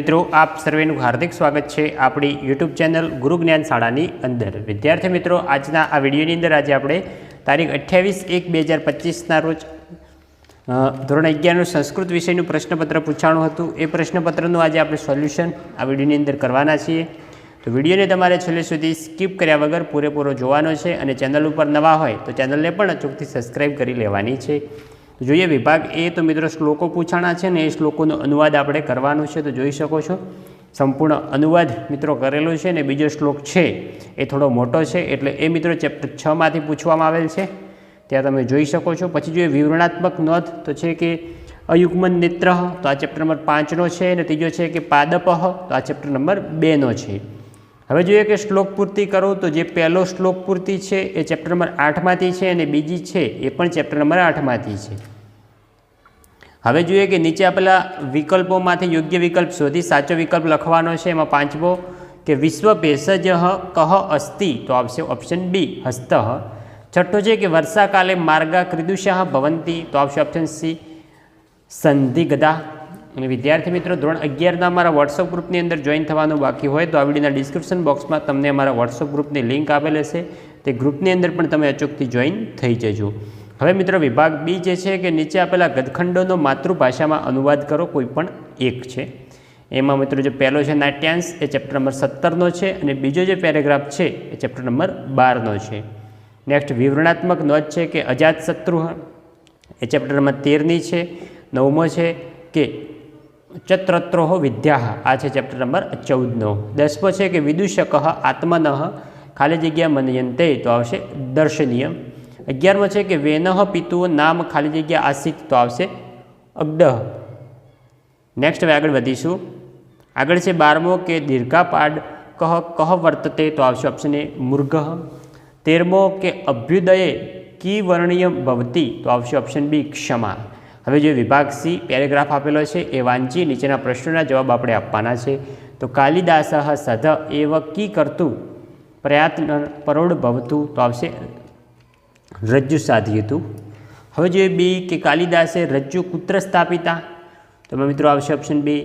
મિત્રો, આપ સર્વેનું હાર્દિક સ્વાગત છે આપણી યુટ્યુબ ચેનલ ગુરુ જ્ઞાન શાળાની અંદર. વિદ્યાર્થી મિત્રો, આજના આ વિડીયોની અંદર આજે આપણે તારીખ અઠ્યાવીસ એક બે હજાર પચીસના રોજ ધોરણ અગિયારનું સંસ્કૃત વિષયનું પ્રશ્નપત્ર પૂછાણું હતું. એ પ્રશ્નપત્રનું આજે આપણે સોલ્યુશન આ વિડીયોની અંદર કરવાના છીએ. તો વિડીયોને તમારે છેલ્લે સુધી સ્કીપ કર્યા વગર પૂરેપૂરો જોવાનો છે અને ચેનલ ઉપર નવા હોય તો ચેનલને પણ અચૂકથી સબસ્ક્રાઈબ કરી લેવાની છે. તો જોઈએ, વિભાગ એ તો મિત્રો શ્લોકો પૂછાણા છે ને એ શ્લોકોનો અનુવાદ આપણે કરવાનો છે, તો જોઈ શકો છો. સંપૂર્ણ અનુવાદ મિત્રો કરેલો છે ને બીજો શ્લોક છે, એ થોડો મોટો છે, એટલે એ મિત્રો ચેપ્ટર છમાંથી પૂછવામાં આવેલ છે. ત્યાં તમે જોઈ શકો છો. પછી જોઈએ, વિવરણાત્મક નોંધ તો છે કે અયુગ્મન નેત્ર, તો આ ચેપ્ટર નંબર પાંચનો છે અને ત્રીજો છે કે પાદપહ તો આ ચેપ્ટર નંબર બેનો છે. હવે જોઈએ કે શ્લોક પૂર્તિ કરું, તો જે પહેલો શ્લોક પૂર્તિ છે, એ ચેપ્ટર નંબર આઠમાંથી છે અને બીજી છે, એ પણ ચેપ્ટર નંબર આઠમાંથી છે. હવે જોઈએ કે નીચે આપેલા વિકલ્પોમાંથી યોગ્ય વિકલ્પ શોધી, સાચો વિકલ્પ લખવાનો છે, એમાં પાંચમો કે વિશ્વ ભેષજ કહ અસ્તિ, તો આવશે ઓપ્શન બી હસ્ત. છઠ્ઠો છે કે વર્ષાકાલે માર્ગા ક્રિદુષાહ ભવંતી, તો આવશે ઓપ્શન સી સંધિગદા. અને વિદ્યાર્થી મિત્રો, ધોરણ અગિયારના અમારા વોટ્સઅપ ગ્રુપની અંદર જોઈન થવાનું બાકી હોય તો આ વિડીયોના ડિસ્ક્રિપ્શન બોક્સમાં તમને અમારા વોટ્સઅપ ગ્રુપની લિંક આપેલ હશે. તે ગ્રુપની અંદર પણ તમે અચૂકથી જોઈન થઈ જજો. હવે મિત્રો, વિભાગ બી જે છે કે નીચે આપેલા ગદખંડોનો માતૃભાષામાં અનુવાદ કરો, કોઈ પણ એક છે. એમાં મિત્રો જે પહેલો છે નાટ્યાંશ, એ ચેપ્ટર નંબર સત્તરનો છે અને બીજો જે પેરેગ્રાફ છે, એ ચેપ્ટર નંબર બારનો છે. નેક્સ્ટ વિવરણાત્મક નોંધ છે કે અજાત શત્રુ એ ચેપ્ટર નંબર તેરની છે. નવમો છે કે ચત્રત્રોહ વિદ્યા આ છે ચેપ્ટર નંબર ચૌદનો. દસમો છે કે વિદુષક આત્મન. ખાલી જગ્યા મનયંતે તો આવશે દર્શનીય. અગિયારમો છે કે વેનઃ પિતુઓ નામ ખાલી જગ્યા આસિત તો આવશે અગ્ડ. નેક્સ્ટ હવે આગળ વધીશું. આગળ છે બારમો કે દીર્ઘાપાડ કહ કહ વર્તતે તો આવશે ઓપ્શન એ મૃગ. તેરમો કે અભ્યુદયે કી વર્ણીય ભવતી તો આવશે ઓપ્શન બી ક્ષમા. હવે જે વિભાગ સી પેરેગ્રાફ આપેલો છે, એ વાંચી નીચેના પ્રશ્નોના જવાબ આપણે આપવાના છે. તો કાલિદાસ સધ એવ કી કરતું પ્રયત્ન પરોડ ભવતું. તો આવશે રજ્જુ સાધ્યું હતું. હવે જે બી કે કાલિદાસે રજ્જુ કુત્ર સ્થાપિતા. તો મિત્રો આવશે ઓપ્શન બી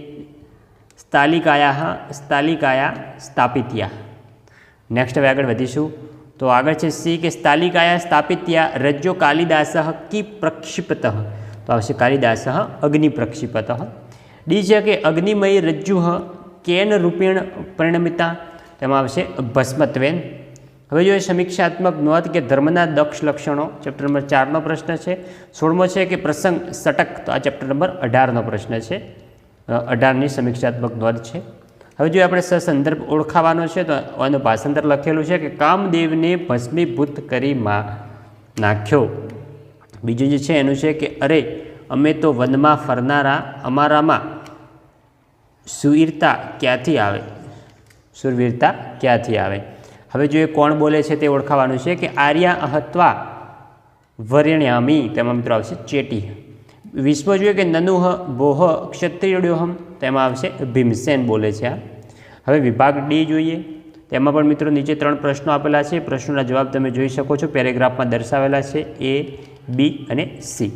સ્થાલિકાયા સ્થાલિકાયા સ્થાપિત્યા. નેક્સ્ટ હવે આગળ વધીશું. તો આગળ છે સી કે સ્થાલિકાયા સ્થાપિત્યા, રજ્જો કાલિદાસ કી પ્રક્ષિપત. તો આવશે કાલિદાસ અગ્નિ પ્રક્ષિપત ડી છે કે અગ્નિમયી રજ્જુ કેન રૂપેણ પરિણમિતા, તેમાં આવશે ભસ્મત્વેન. હવે જોઈએ સમીક્ષાત્મક નોંધ કે ધર્મના દક્ષ લક્ષણો. ચેપ્ટર નંબર ચારનો પ્રશ્ન છે. સોળમો છે કે પ્રસંગ સટક. તો આ ચેપ્ટર નંબર અઢારનો પ્રશ્ન છે. અઢારની સમીક્ષાત્મક નોંધ છે. હવે જો આપણે સસંદર્ભ ઓળખાવાનો છે. તો આનું ભાષાંતર લખેલું છે કે કામદેવને ભસ્મીભૂત કરી નાખ્યો. બીજું જે છે એનું છે કે, અરે, અમે તો વનમાં ફરનારા અમારામાં સુવીરતા ક્યાંથી આવે? સુરવીરતા ક્યાંથી આવે? હવે જો એ કોણ બોલે છે તે ઓળખાવાનું છે કે આર્યા અહત્વા વર્ણ્યામી. તેમાં મિત્રો આવશે ચેટી. વિશ્વ જોઈએ કે નનુહ બોહ ક્ષત્રિયોહમ તેમાં આવશે ભીમસેન બોલે છે આ. હવે વિભાગ ડી જોઈએ. તેમાં પણ મિત્રો નીચે ત્રણ પ્રશ્નો આપેલા છે. પ્રશ્નોના જવાબ તમે જોઈ શકો છો. પેરેગ્રાફમાં દર્શાવેલા છે. એ બી અને સી.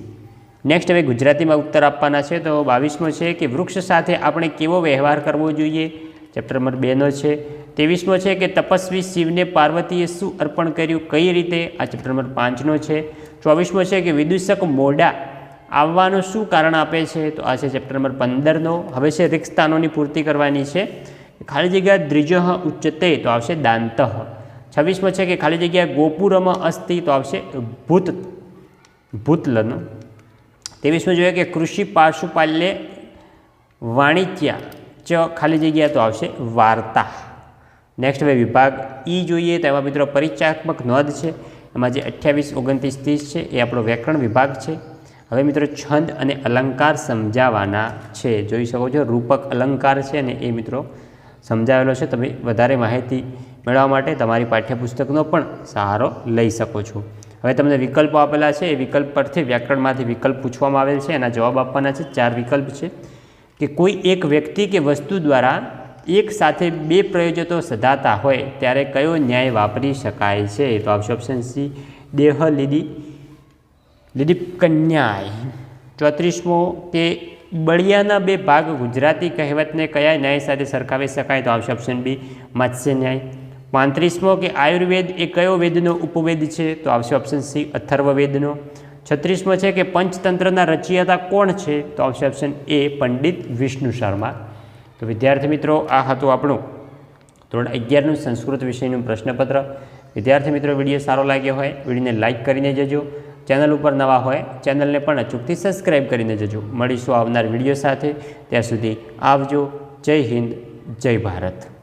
નેક્સ્ટ હવે ગુજરાતીમાં ઉત્તર આપવાના છે. તો બાવીસમો છે કે વૃક્ષ સાથે આપણે કેવો વ્યવહાર કરવો જોઈએ? ચેપ્ટર નંબર બેનો છે. ત્રેવીસમો છે કે તપસ્વી શિવને પાર્વતીએ શું અર્પણ કર્યું? કઈ રીતે? આ ચેપ્ટર નંબર પાંચનો છે. ચોવીસમો છે કે વિદૂષક મોડા આવવાનું શું કારણ આપે છે? તો આ છે ચેપ્ટર નંબર પંદરનો. હવે છે રિક્તસ્થાનોની પૂર્તિ કરવાની છે. ખાલી જગ્યા દ્રિજહ ઉચ્ચતે, તો આવશે દાંત. છવ્વીસમો છે કે ખાલી જગ્યા ગોપુરમ અસ્તિ, તો આવશે ભૂત. ભૂતલન. ત્રેવીસમાં જોઈએ કે કૃષિ પાશુપાલ્ય વાણિજ્ય ચ ખાલી જગ્યા તો આવશે વાર્તા. નેક્સ્ટ હવે વિભાગ ઈ જોઈએ તો એમાં મિત્રો પરિચયાત્મક નોંધ છે. એમાં જે અઠ્યાવીસ, ઓગણત્રીસ, ત્રીસ છે એ આપણો વ્યાકરણ વિભાગ છે. હવે મિત્રો છંદ અને અલંકાર સમજાવવાના છે. જોઈ શકો છો રૂપક અલંકાર છે અને એ મિત્રો સમજાવેલો છે. તમે વધારે માહિતી મેળવવા માટે તમારી પાઠ્યપુસ્તકનો પણ સહારો લઈ શકો છો. હવે તમને વિકલ્પો આપેલા છે. એ વિકલ્પ પરથી વ્યાકરણમાંથી વિકલ્પ પૂછવામાં આવેલ છે. એના જવાબ આપવાના છે. ચાર વિકલ્પ છે કે કોઈ એક વ્યક્તિ કે વસ્તુ દ્વારા એક સાથે બે પ્રયોજતો સધાતા હોય, ત્યારે કયો ન્યાય વાપરી શકાય છે? તો આવશે ઓપ્શન સી દેહ લીદી લીધી કન્યાય ચોત્રીસમો, કે બળિયાના બે ભાગ ગુજરાતી કહેવતને કયા ન્યાય સાથે સરખાવી શકાય? તો આવશે ઓપ્શન બી મત્સ્ય ન્યાય પાંત્રીસમો કે આયુર્વેદ એ કયો વેદનો ઉપવેદ છે? તો આવશે ઓપ્શન સી અથર્વવેદનો. છત્રીસમો છે કે પંચતંત્રના રચયિતા કોણ છે? તો આવશે ઓપ્શન એ પંડિત વિષ્ણુ શર્મા. તો વિદ્યાર્થી મિત્રો, આ હતું આપણું ધોરણ અગિયારનું સંસ્કૃત વિષયનું પ્રશ્નપત્ર. વિદ્યાર્થી મિત્રો, વીડિયો સારો લાગ્યો હોય, વિડીયોને લાઇક કરીને જજો. ચેનલ ઉપર નવા હોય, ચેનલને પણ અચૂકથી સબસ્ક્રાઈબ કરીને જજો. મળીશું આવનાર વીડિયો સાથે. ત્યાં સુધી આવજો. જય હિન્દ, જય ભારત.